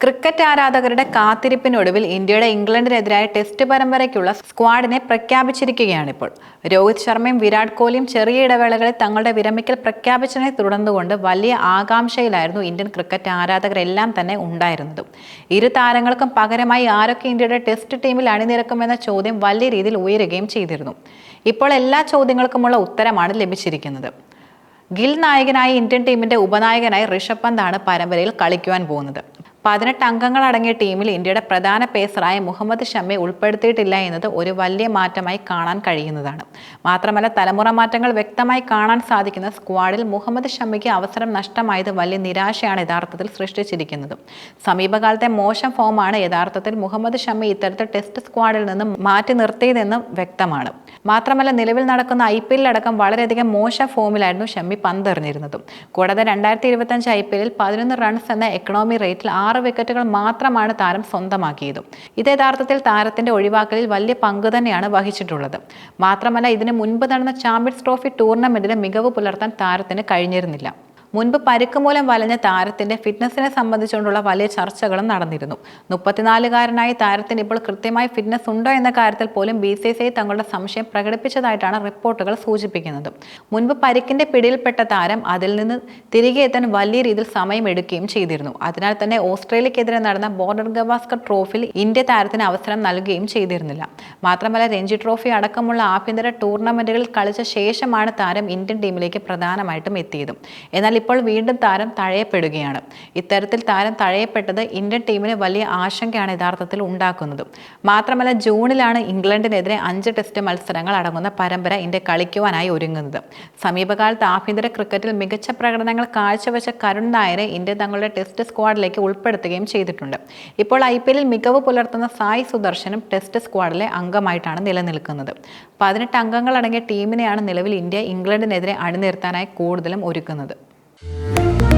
Cricket ആരാധകരുടെ കാത്തിരിപ്പിനൊടുവിൽ ഇന്ത്യയുടെ ഇംഗ്ലണ്ടിനെതിരായ ടെസ്റ്റ് പരമ്പരയ്ക്കുള്ള സ്ക്വാഡിനെ പ്രഖ്യാപിച്ചിരിക്കുകയാണിപ്പോൾ. രോഹിത് ശർമ്മയും വിരാട് കോഹ്ലിയും ചെറിയ ഇടവേളകളിൽ തങ്ങളുടെ വിരമിക്കൽ പ്രഖ്യാപിച്ചതിനെ തുടർന്നുകൊണ്ട് വലിയ ആകാംക്ഷയിലായിരുന്നു ഇന്ത്യൻ ക്രിക്കറ്റ് ആരാധകരെല്ലാം തന്നെ ഉണ്ടായിരുന്നത്. ഇരു താരങ്ങൾക്കും പകരമായി ആരൊക്കെ ഇന്ത്യയുടെ ടെസ്റ്റ് ടീമിൽ അണിനിരക്കുമെന്ന ചോദ്യം വലിയ രീതിയിൽ ഉയരുകയും ചെയ്തിരുന്നു. ഇപ്പോൾ എല്ലാ ചോദ്യങ്ങൾക്കുമുള്ള ഉത്തരമാണ് ലഭിച്ചിരിക്കുന്നത്. ഗിൽ നായകനായ ഇന്ത്യൻ ടീമിന്റെ ഉപനായകനായി ഋഷഭ് പന്താണ് പരമ്പരയിൽ കളിക്കുവാൻ പോകുന്നത്. പതിനെട്ട് അംഗങ്ങളടങ്ങിയ ടീമിൽ ഇന്ത്യയുടെ പ്രധാന പേസറായ മുഹമ്മദ് ഷമ്മെ ഉൾപ്പെടുത്തിയിട്ടില്ല എന്നത് ഒരു വലിയ മാറ്റമായി കാണാൻ കഴിയുന്നതാണ്. മാത്രമല്ല തലമുറ മാറ്റങ്ങൾ വ്യക്തമായി കാണാൻ സാധിക്കുന്ന സ്ക്വാഡിൽ മുഹമ്മദ് ഷമ്മിക്ക് അവസരം നഷ്ടമായത് വലിയ നിരാശയാണ് യഥാർത്ഥത്തിൽ സൃഷ്ടിച്ചിരിക്കുന്നത്. സമീപകാലത്തെ മോശം ഫോമാണ് യഥാർത്ഥത്തിൽ മുഹമ്മദ് ഷമ്മി ഇത്തരത്തിൽ ടെസ്റ്റ് സ്ക്വാഡിൽ നിന്നും മാറ്റി നിർത്തിയതെന്നും വ്യക്തമാണ്. മാത്രമല്ല നിലവിൽ നടക്കുന്ന ഐ പി എല്ലടക്കം വളരെയധികം മോശം ഫോമിലായിരുന്നു ഷമ്മി പന്തെറിഞ്ഞിരുന്നത്. കൂടാതെ രണ്ടായിരത്തി ഇരുപത്തഞ്ച് ഐ പി എല്ലിൽ പതിനൊന്ന് റൺസ് എന്ന എക്കണോമി റേറ്റിൽ ആറ് വിക്കറ്റുകൾ മാത്രമാണ് താരം സ്വന്തമാക്കിയത്. ഇത് യഥാർത്ഥത്തിൽ താരത്തിന്റെ ഒഴിവാക്കലിൽ വലിയ പങ്ക് തന്നെയാണ് വഹിച്ചിട്ടുള്ളത്. മാത്രമല്ല ഇതിനു മുൻപ് നടന്ന ചാമ്പ്യൻസ് ട്രോഫി ടൂർണമെന്റിൽ മികവ് പുലർത്താൻ താരത്തിന് കഴിഞ്ഞിരുന്നില്ല. മുൻപ് പരുക്ക് മൂലം വലഞ്ഞ താരത്തിന്റെ ഫിറ്റ്നസിനെ സംബന്ധിച്ചുകൊണ്ടുള്ള വലിയ ചർച്ചകളും നടന്നിരുന്നു. മുപ്പത്തിനാലുകാരനായ താരത്തിന് ഇപ്പോൾ കൃത്യമായി ഫിറ്റ്നസ് ഉണ്ടോ എന്ന കാര്യത്തിൽ പോലും ബി സി സി ഐ തങ്ങളുടെ സംശയം പ്രകടിപ്പിച്ചതായിട്ടാണ് റിപ്പോർട്ടുകൾ സൂചിപ്പിക്കുന്നത്. മുൻപ് പരിക്കിന്റെ പിടിയിൽപ്പെട്ട താരം അതിൽ നിന്ന് തിരികെ എത്താൻ വലിയ രീതിയിൽ സമയമെടുക്കുകയും ചെയ്തിരുന്നു. അതിനാൽ തന്നെ ഓസ്ട്രേലിയക്കെതിരെ നടന്ന ബോർഡർ ഗവാസ്കർ ട്രോഫിയിൽ ഇന്ത്യ താരത്തിന് അവസരം നൽകുകയും ചെയ്തിരുന്നില്ല. മാത്രമല്ല രഞ്ജി ട്രോഫി അടക്കമുള്ള ആഭ്യന്തര ടൂർണമെന്റുകളിൽ കളിച്ച ശേഷമാണ് താരം ഇന്ത്യൻ ടീമിലേക്ക് പ്രധാനമായിട്ടും എത്തിയത്. എന്നാൽ ഇപ്പോൾ വീണ്ടും താരം തഴയപ്പെടുകയാണ്. ഇത്തരത്തിൽ താരം തഴയപ്പെട്ടത് ഇന്ത്യൻ ടീമിന് വലിയ ആശങ്കയാണ് യഥാർത്ഥത്തിൽ ഉണ്ടാക്കുന്നത്. മാത്രമല്ല ജൂണിലാണ് ഇംഗ്ലണ്ടിനെതിരെ അഞ്ച് ടെസ്റ്റ് മത്സരങ്ങൾ അടങ്ങുന്ന പരമ്പര ഇന്ത്യ കളിക്കുവാനായി ഒരുങ്ങുന്നത്. സമീപകാലത്ത് ആഭ്യന്തര ക്രിക്കറ്റിൽ മികച്ച പ്രകടനങ്ങൾ കാഴ്ചവെച്ച കരുൺ നായരെ ഇന്ത്യ തങ്ങളുടെ ടെസ്റ്റ് സ്ക്വാഡിലേക്ക് ഉൾപ്പെടുത്തുകയും ചെയ്തിട്ടുണ്ട്. ഇപ്പോൾ ഐ പി എല്ലിൽ മികവ് പുലർത്തുന്ന സായ് സുദർശനും ടെസ്റ്റ് സ്ക്വാഡിലെ അംഗമായിട്ടാണ് നിലനിൽക്കുന്നത്. പതിനെട്ട് അംഗങ്ങളടങ്ങിയ ടീമിനെയാണ് നിലവിൽ ഇന്ത്യ ഇംഗ്ലണ്ടിനെതിരെ അണിനിരത്താനായി കൂടുതലും ഒരുക്കുന്നത്. Thank you.